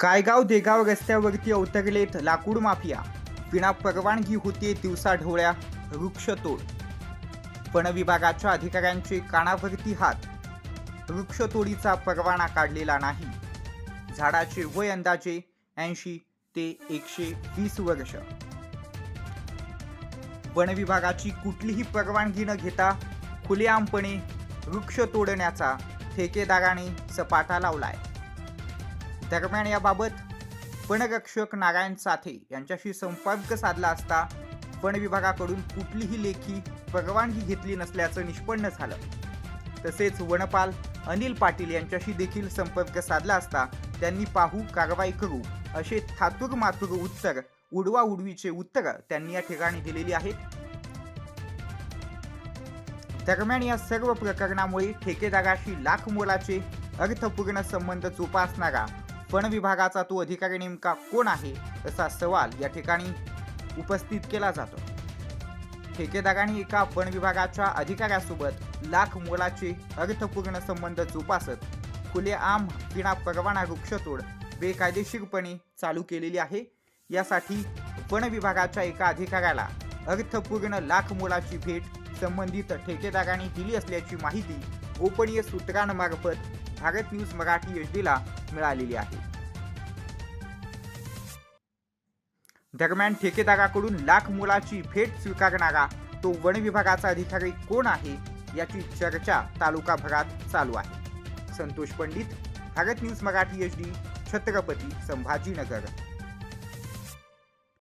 कायगाव देगाव रस्त्यावरती अवतरलेत लाकूड माफिया. विना परवानगी होते दिवसा ढोळ्या वृक्षतोड वन विभागाच्या अधिकाऱ्यांचे कानावरती हात. वृक्षतोडीचा परवाना काढलेला नाही. झाडाचे वय अंदाजे ऐंशी ते एकशे वीस वर्ष. वन विभागाची कुठलीही परवानगी न घेता खुलेआमपणे वृक्ष तोडण्याचा ठेकेदाराने सपाटा लावलाय. दरम्यान याबाबत वनरक्षक नारायण साथे यांच्याशी संपर्क साधला असता वन विभागाकडून कुठलीही लेखी परवानगी घेतली नसल्याचं निष्पन्न झालं. तसेच वनपाल अनिल पाटील यांच्याशी देखील संपर्क साधला असता त्यांनी पाहू कारवाई करू असे थातूर मातूर उत्तर उडवा उडवीचे उत्तर त्यांनी या ठिकाणी दिलेली आहेत. दरम्यान या सर्व प्रकरणामुळे ठेकेदाराशी लाख मोलाचे अर्थपूर्ण संबंध जोपासणारा वन विभागाचा तो अधिकारी नेमका कोण आहे असा सवाल या ठिकाणी उपस्थित केला जातो. ठेकेदारांनी एका वन विभागाच्या अधिकाऱ्यासोबत लाख मोलाचे अर्थपूर्ण संबंध जोपासत खुलेआम विना परवाना वृक्षतोड बेकायदेशीरपणे चालू केलेली आहे. यासाठी वन विभागाच्या एका अधिकाऱ्याला अर्थपूर्ण लाख मोलाची भेट संबंधित ठेकेदारांनी दिली असल्याची माहिती गोपनीय सूत्रांमार्फत भारत न्यूज मराठी एच डीला मिळालेली आहे. दरम्यान ठेकेदाराकडून लाख मुलाची भेट स्वीकारणारा तो वन विभागाचा अधिकारी कोण आहे याची चर्चा तालुकाभरात चालू आहे. Santosh Pandit Bharat news Marathi H D Chhatrapati Sambhajinagar.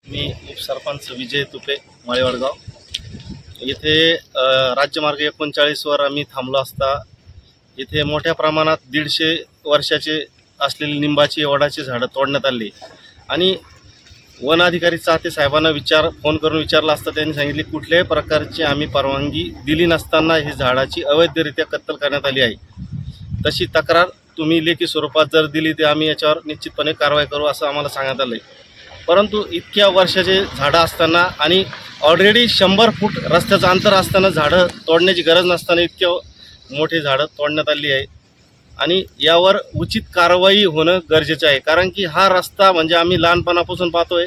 मी उपसरपंच विजय तुपे माळेवडगाव. इथे राज्यमार्ग एकोणचाळीसवर आम्ही थांबलो असता इथे मोठ्या प्रमाणात दीडशे वर्षाचे असलेली निंबाची वडाची झाडं तोडण्यात आली. आणि वन अधिकारी चाहते साहेबांना विचार फोन करून विचारला असता त्यांनी सांगितले कुठल्याही प्रकारची आम्ही परवानगी दिली नसताना ही झाडाची अवैधरित्या कत्तल करण्यात आली आहे. तशी तक्रार तुम्ही लेखी स्वरूपात जर दिली तर आम्ही याच्यावर निश्चितपणे कारवाई करू असं आम्हाला सांगण्यात आलं आहे परंतु इतक्या वर्षाचे झाडं असताना आणि ऑलरेडी शंभर फूट रस्त्याचं अंतर असताना झाडं तोडण्याची गरज नसताना इतक्या मोठी झाडं तोडण्यात आली आहे. आणि यावर उचित कारवाई होणं गरजेचं आहे. कारण की हा रस्ता म्हणजे आम्ही लहानपणापासून पाहतोय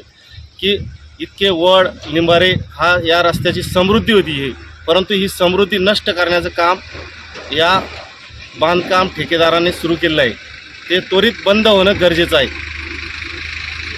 की इतके वड लिंबारे हा या रस्त्याची समृद्धी होती ही. परंतु ही समृद्धी नष्ट करण्याचं काम या बांधकाम ठेकेदाराने सुरू केलेलं आहे. ते त्वरित बंद होणं गरजेचं आहे.